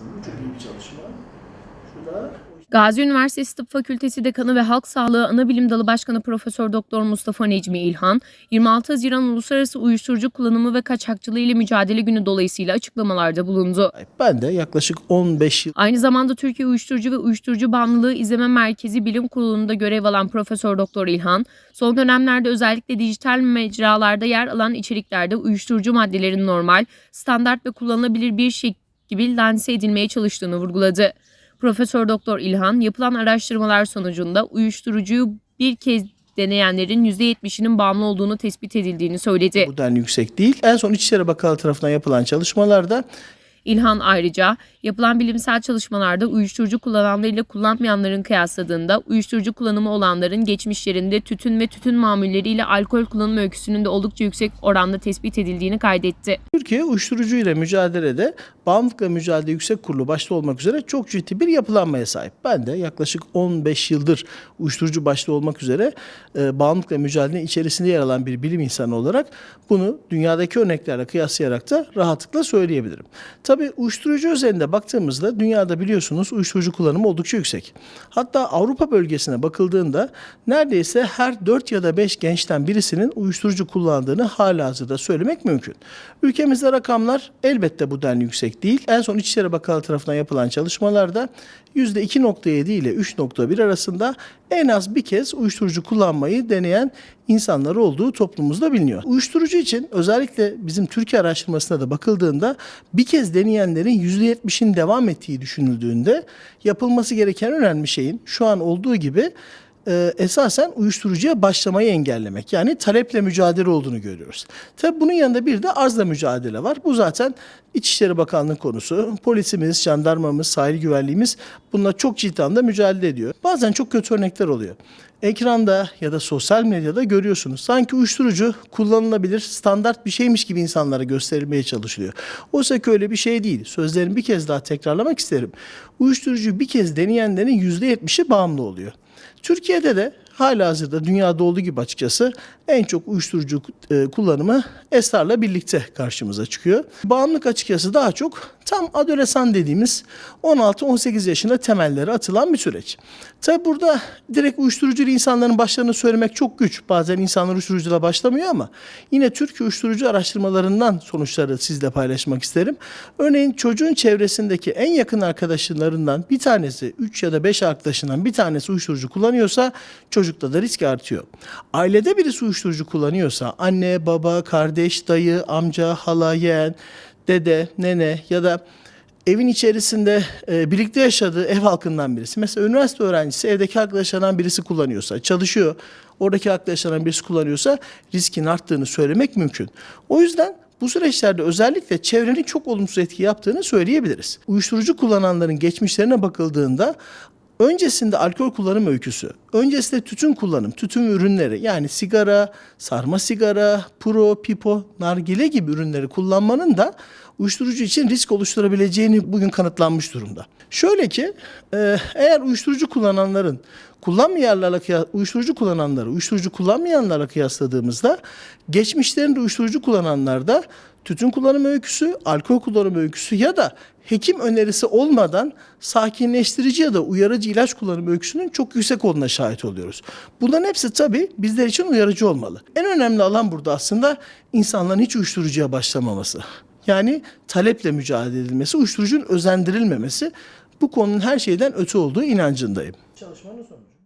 Bu çok iyi bir çalışma. Şu da Gazi Üniversitesi Tıp Fakültesi Dekanı ve Halk Sağlığı Anabilim Dalı Başkanı Profesör Doktor Mustafa Necmi İlhan, 26 Haziran Uluslararası Uyuşturucu Kullanımı ve Kaçakçılığı ile Mücadele Günü dolayısıyla açıklamalarda bulundu. ben de yaklaşık 15 yıl Aynı zamanda Türkiye Uyuşturucu ve Uyuşturucu Bağımlılığı İzleme Merkezi Bilim Kurulu'nda görev alan Profesör Doktor İlhan, son dönemlerde özellikle dijital mecralarda yer alan içeriklerde uyuşturucu maddelerin normal, standart ve kullanılabilir bir şey gibi lanse edilmeye çalıştığını vurguladı. Profesör Doktor İlhan, yapılan araştırmalar sonucunda uyuşturucuyu bir kez deneyenlerin %70'inin bağımlı olduğunu tespit edildiğini söyledi. bu denli yüksek değil. En son İçişleri Bakanlığı tarafından yapılan çalışmalarda İlhan ayrıca yapılan bilimsel çalışmalarda uyuşturucu kullananlarıyla kullanmayanların kıyasladığında uyuşturucu kullanımı olanların geçmişlerinde tütün ve tütün mamulleriyle alkol kullanımı öyküsünün de oldukça yüksek oranda tespit edildiğini kaydetti. Türkiye uyuşturucu ile mücadelede bağımlılıkla mücadele yüksek kurulu başta olmak üzere çok ciddi bir yapılanmaya sahip. Ben de yaklaşık 15 yıldır uyuşturucu başta olmak üzere e, bağımlılıkla mücadele içerisinde yer alan bir bilim insanı olarak bunu dünyadaki örneklerle kıyaslayarak da rahatlıkla söyleyebilirim. Tabii uyuşturucu üzerinde baktığımızda dünyada biliyorsunuz uyuşturucu kullanımı oldukça yüksek. Hatta Avrupa bölgesine bakıldığında neredeyse her 4 ya da 5 gençten birisinin uyuşturucu kullandığını hala hazırda söylemek mümkün. Ülkemizde rakamlar elbette bu denli yüksek değil. En son İçişleri Bakanlığı tarafından yapılan çalışmalarda %2.7 ile 3.1 arasında en az bir kez uyuşturucu kullanmayı deneyen insanlar olduğu toplumumuzda biliniyor. Uyuşturucu için özellikle bizim Türkiye araştırmasına da bakıldığında bir kez deneyenlerin %70'in devam ettiği düşünüldüğünde yapılması gereken önemli şeyin şu an olduğu gibi e, esasen uyuşturucuya başlamayı engellemek. Yani taleple mücadele olduğunu görüyoruz. Tabi bunun yanında bir de arzla mücadele var. Bu zaten İçişleri Bakanlığı konusu. Polisimiz, jandarmamız, sahil güvenliğimiz bununla çok ciddi anlamda mücadele ediyor. Bazen çok kötü örnekler oluyor. Ekranda ya da sosyal medyada görüyorsunuz. Sanki uyuşturucu kullanılabilir, standart bir şeymiş gibi insanlara gösterilmeye çalışılıyor. Oysa ki öyle bir şey değil. Sözlerimi bir kez daha tekrarlamak isterim. Uyuşturucu bir kez deneyenlerin %70'i bağımlı oluyor. Türkiye'de de hala hazırda dünyada olduğu gibi açıkçası en çok uyuşturucu e, kullanımı esrarla birlikte karşımıza çıkıyor. Bağımlılık açıkçası daha çok tam adolesan dediğimiz 16-18 yaşında temelleri atılan bir süreç. Tabi burada direkt uyuşturucu insanların başlarını söylemek çok güç. Bazen insanlar uyuşturucuyla başlamıyor ama yine Türkiye uyuşturucu araştırmalarından sonuçları sizle paylaşmak isterim. Örneğin çocuğun çevresindeki en yakın arkadaşlarından bir tanesi 3 ya da 5 arkadaşından bir tanesi uyuşturucu kullanıyorsa çocukta da risk artıyor. Ailede birisi uyuşturucu kullanıyorsa anne, baba, kardeş, dayı, amca, hala, yeğen, dede, nene ya da evin içerisinde e, birlikte yaşadığı ev halkından birisi. Mesela üniversite öğrencisi evdeki arkadaşlarından birisi kullanıyorsa, çalışıyor, oradaki arkadaşlarından birisi kullanıyorsa riskin arttığını söylemek mümkün. O yüzden bu süreçlerde özellikle çevrenin çok olumsuz etki yaptığını söyleyebiliriz. Uyuşturucu kullananların geçmişlerine bakıldığında Öncesinde alkol kullanım öyküsü, öncesinde tütün kullanım, tütün ürünleri yani sigara, sarma sigara, puro, pipo, nargile gibi ürünleri kullanmanın da uyuşturucu için risk oluşturabileceğini bugün kanıtlanmış durumda. Şöyle ki e, eğer uyuşturucu kullananların kullanmayanlarla uyuşturucu kullananları uyuşturucu kullanmayanlarla kıyasladığımızda geçmişlerinde uyuşturucu kullananlarda tütün kullanım öyküsü, alkol kullanım öyküsü ya da hekim önerisi olmadan sakinleştirici ya da uyarıcı ilaç kullanım öyküsünün çok yüksek olduğuna şahit oluyoruz. Bunların hepsi tabii bizler için uyarıcı olmalı. En önemli alan burada aslında insanların hiç uyuşturucuya başlamaması. Yani taleple mücadele edilmesi, uyuşturucunun özendirilmemesi bu konunun her şeyden öte olduğu inancındayım. Çalışmanın sonucu.